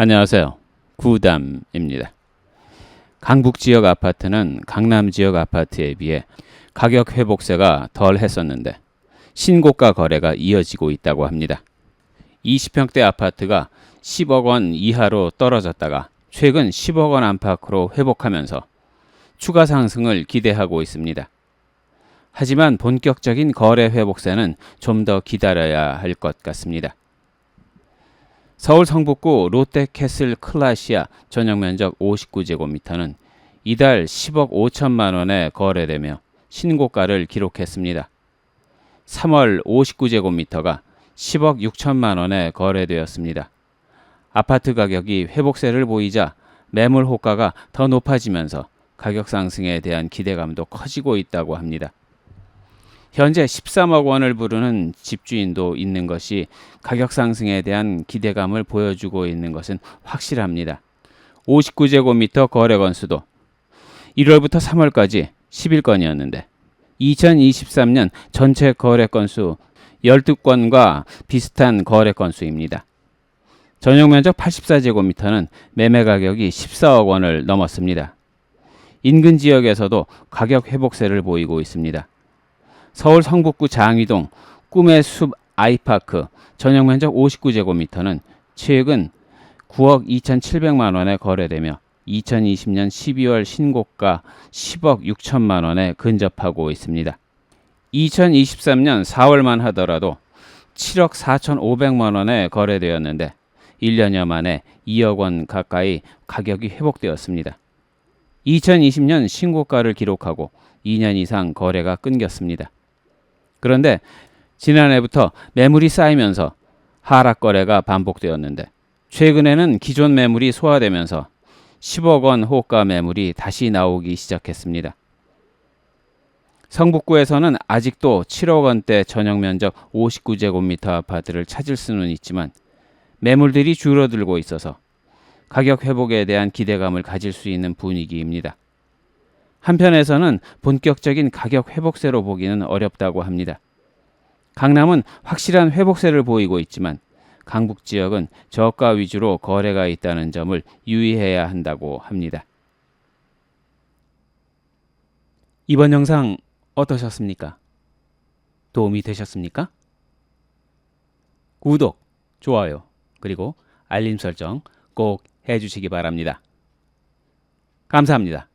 안녕하세요. 구담입니다. 강북 지역 아파트는 강남 지역 아파트에 비해 가격 회복세가 덜 했었는데 신고가 거래가 이어지고 있다고 합니다. 20평대 아파트가 10억 원 이하로 떨어졌다가 최근 10억 원 안팎으로 회복하면서 추가 상승을 기대하고 있습니다. 하지만 본격적인 거래 회복세는 좀 더 기다려야 할 것 같습니다. 서울 성북구 롯데캐슬 클라시아 전용 면적 59제곱미터는 이달 10억 5천만 원에 거래되며 신고가를 기록했습니다. 3월 59제곱미터가 10억 6천만 원에 거래되었습니다. 아파트 가격이 회복세를 보이자 매물 호가가 더 높아지면서 가격 상승에 대한 기대감도 커지고 있다고 합니다. 현재 13억 원을 부르는 집주인도 있는 것이 가격 상승에 대한 기대감을 보여주고 있는 것은 확실합니다. 59제곱미터 거래 건수도 1월부터 3월까지 11건이었는데 2023년 전체 거래 건수 12건과 비슷한 거래 건수입니다. 전용 면적 84제곱미터는 매매 가격이 14억 원을 넘었습니다. 인근 지역에서도 가격 회복세를 보이고 있습니다. 서울 성북구 장위동 꿈의 숲 아이파크 전용 면적 59제곱미터는 최근 9억 2,700만 원에 거래되며 2020년 12월 신고가 10억 6천만 원에 근접하고 있습니다. 2023년 4월만 하더라도 7억 4,500만 원에 거래되었는데 1년여 만에 2억 원 가까이 가격이 회복되었습니다. 2020년 신고가를 기록하고 2년 이상 거래가 끊겼습니다. 그런데 지난해부터 매물이 쌓이면서 하락 거래가 반복되었는데 최근에는 기존 매물이 소화되면서 10억 원 호가 매물이 다시 나오기 시작했습니다. 성북구에서는 아직도 7억 원대 전용 면적 59제곱미터 아파트를 찾을 수는 있지만 매물들이 줄어들고 있어서 가격 회복에 대한 기대감을 가질 수 있는 분위기입니다. 한편에서는 본격적인 가격 회복세로 보기는 어렵다고 합니다. 강남은 확실한 회복세를 보이고 있지만 강북 지역은 저가 위주로 거래가 있다는 점을 유의해야 한다고 합니다. 이번 영상 어떠셨습니까? 도움이 되셨습니까? 구독, 좋아요, 그리고 알림 설정 꼭 해주시기 바랍니다. 감사합니다.